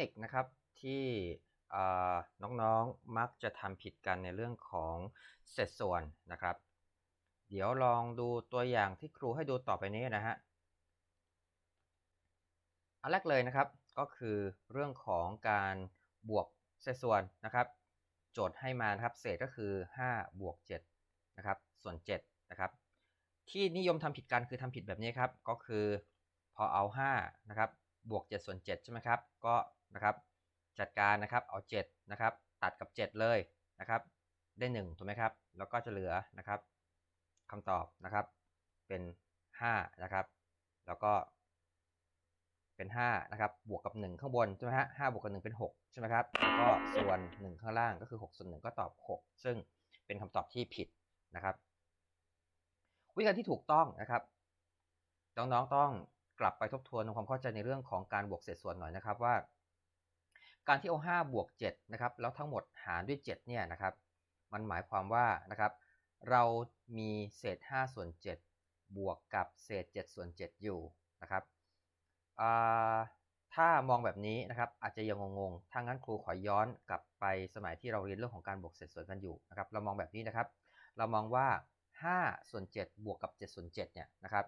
นิคนะครับที่น้องๆมักจะทำผิดกันในเรื่องของเศษส่วนนะครับ เดี๋ยวลองดูตัวอย่างที่ครูให้ดูต่อไปนี้นะฮะอันแรกเลยนะครับก็คือเรื่องของการบวกเศษส่วนนะครับ โจทย์ให้มานะครับเศษก็คือ 5 บวก7นะครับส่วน7นะครับที่นิยมทำผิดกันคือทำผิดแบบนี้ครับก็คือพอเอา5นะครับ บวก7ส่วน7ใช่ไหมครับ ก็นะครับจัดการนะครับเอา7นะครับตัดกับ 7 เลยนะครับ ได้1ถูกไหมครับ แล้วก็จะเหลือนะครับคำตอบนะครับเป็น5นะครับ แล้วก็เป็น5นะครับบวกกับ 1 ข้างบนใช่ไหมฮะ5บวกกับ 1 เป็น 6 ใช่ไหมครับแล้วก็ส่วน 1 ข้างล่างก็คือ6ส่วน1ก็ตอบ 6 ซึ่งเป็นคำตอบที่ผิดนะครับ วิธีการที่ถูกต้องนะครับน้องๆต้อง กลับไปทบทวนทำความเข้าใจในเรื่องของการบวกเศษส่วนหน่อยนะครับว่า การที่เอา5บวก7นะครับแล้วทั้งหมดหารด้วย7เนี่ยนะครับมันหมายความว่านะครับเรามีเศษ5ส่วน7บวกกับเศษ7ส่วน7อยู่นะครับถ้ามองแบบนี้นะครับอาจจะยังงงๆถ้างั้นครูขอย้อนกลับไปสมัยที่เราเรียนเรื่องของการบวกเศษส่วนกันอยู่นะครับเรามองแบบนี้นะครับ เรามองว่า5ส่วน7บวกกับ7ส่วน7เนี่ยนะครับ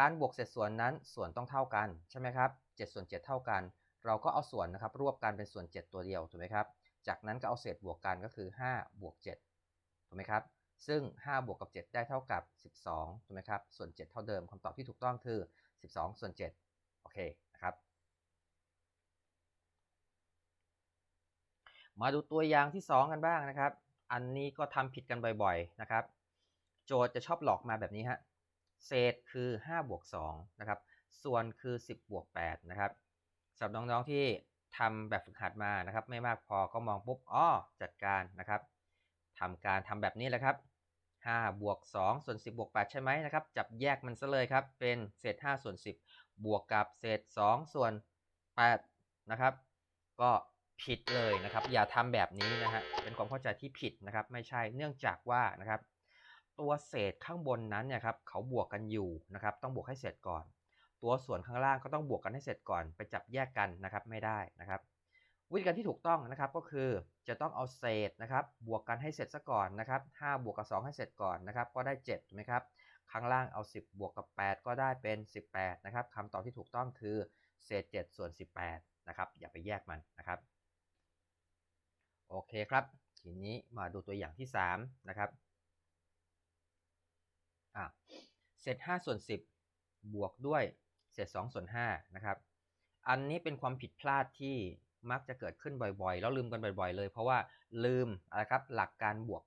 การบวกเศษส่วนนั้นส่วนต้องเท่ากันใช่ไหมครับ7ส่วน7 เท่ากัน เราก็เอาส่วนนะครับรวบกันเป็นส่วน 7 ตัวเดียวถูกไหมครับ จากนั้นก็เอาเศษบวกกันก็คือ5บวก7ถูกไหมครับ ซึ่ง 5 บวกกับ 7 ได้เท่ากับ 12ถูกไหมครับ ส่วน 7 เท่าเดิมคำตอบที่ถูกต้องคือ 12 ส่วน 7 โอเคนะครับ มาดูตัวอย่างที่ 2 กันบ้างนะครับ อันนี้ก็ทำผิดกันบ่อยๆนะครับ โจทย์จะชอบหลอกมาแบบนี้ฮะ เศษคือ 5 บวก2นะครับ ส่วนคือ 10 บวก8นะครับสำหรับน้องๆที่ทำแบบฝึกหัดมานะครับ ไม่มากพอก็มองปุ๊บอ้อจัดการนะครับทำการทำแบบนี้แหละครับ5บวก2ส่วน10บวก8ใช่ไหมนะครับ จับแยกมันซะเลยครับ เป็นเศษ5ส่วน10 บวกกับเศษ2ส่วน8นะครับ ก็ผิดเลยนะครับ อย่าทำแบบนี้นะฮะเป็นความเข้าใจที่ผิดนะครับ ไม่ใช่เนื่องจากว่านะครับ ตัวเศษข้างบนนั้นเนี่ยครับเขาบวกกันอยู่นะครับต้องบวกให้เสร็จก่อน ตัวส่วนข้างล่างก็ต้องบวกกันให้เสร็จก่อนไปจับแยกกันนะครับไม่ได้นะครับ วิธีการที่ถูกต้องนะครับก็คือจะต้องเอาเศษนะครับบวกกันให้เสร็จซะก่อนนะครับ5บวกกับ 2 ให้เสร็จก่อนนะครับก็ได้7ถูกไหมครับข้างล่างเอา 10 บวกกับ 8 ก็ได้เป็น 18นะครับคำตอบที่ถูกต้องคือเศษ 7 ส่วน 18นะครับอย่าไปแยกมันนะครับโอเคครับ ทีนี้มาดูตัวอย่างที่ 3 นะครับ อะเศษ5ส่วน10 บวกด้วยเศษ2ส่วน5นะครับ อันนี้เป็นความผิดพลาดที่มักจะเกิดขึ้นบ่อยๆ แล้วลืมกันบ่อย ๆ เลย เพราะว่าลืมอะไรครับหลักการบวก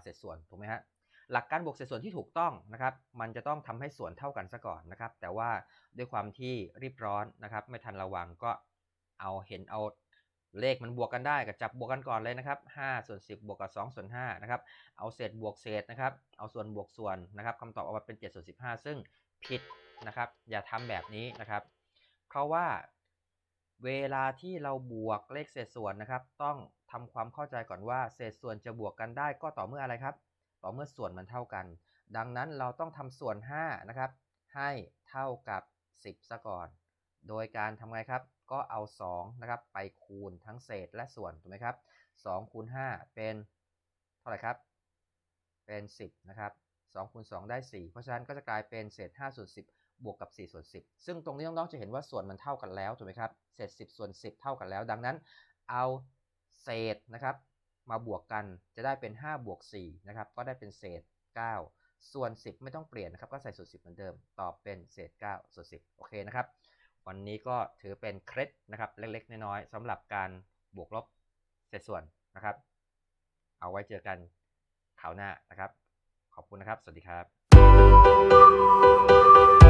เศษส่วนถูกไหมฮะหลักการบวกเศษส่วนที่ถูกต้องนะครับ มันจะต้องทำให้ส่วนเท่ากันซะก่อนนะครับ แต่ว่าด้วยความที่รีบร้อนนะครับ ไม่ทันระวังก็เอาเห็นเอา เลขมันบวกกันได้ก็จับบวกกันก่อนเลยนะครับ5ส่วน10 บวกกับ2ส่วน5นะครับ เอาเศษบวกเศษนะครับ เอาส่วนบวกส่วนนะครับคำตอบออกมาเป็น7ส่วน15 ซึ่งผิดนะครับ อย่าทำแบบนี้นะครับ เพราะว่าเวลาที่เราบวกเลขเศษส่วนนะครับ ต้องทำความเข้าใจก่อนว่าเศษส่วนจะบวกกันได้ก็ต่อเมื่ออะไรครับ ต่อเมื่อส่วนมันเท่ากัน ดังนั้นเราต้องทำส่วน5นะครับ ให้เท่ากับ 10ซะก่อน โดยการทำไงครับ ก็เอา2นะครับไปคูณทั้งเศษและส่วนถูกไหมครับ2คูณ5เป็นเท่าไหร่ครับ เป็น 10นะครับ2คูณ2ได้ 4 เพราะฉะนั้นก็จะกลายเป็นเศษ5ส่วน10 บวกกับ 4 ส่วน 10 ซึ่งตรงนี้น้องๆจะเห็นว่าส่วนมันเท่ากันแล้วถูกไหมครับ เศษ 10 ส่วน 10 เท่ากันแล้ว ดังนั้นเอาเศษนะครับมาบวกกันจะได้เป็น 5 บวก4นะครับก็ได้เป็นเศษ 9 ส่วน 10 ไม่ต้องเปลี่ยนนะครับก็ใส่ส่วน 10 เหมือนเดิมตอบเป็นเศษ 9 ส่วน 10 โอเคนะครับ วันนี้ก็ถือเป็นเคล็ดนะครับเล็ก ๆ น้อยๆสำหรับการบวกลบเศษส่วนนะครับ เอาไว้เจอกันข่าวหน้านะครับ ขอบคุณนะครับ สวัสดีครับ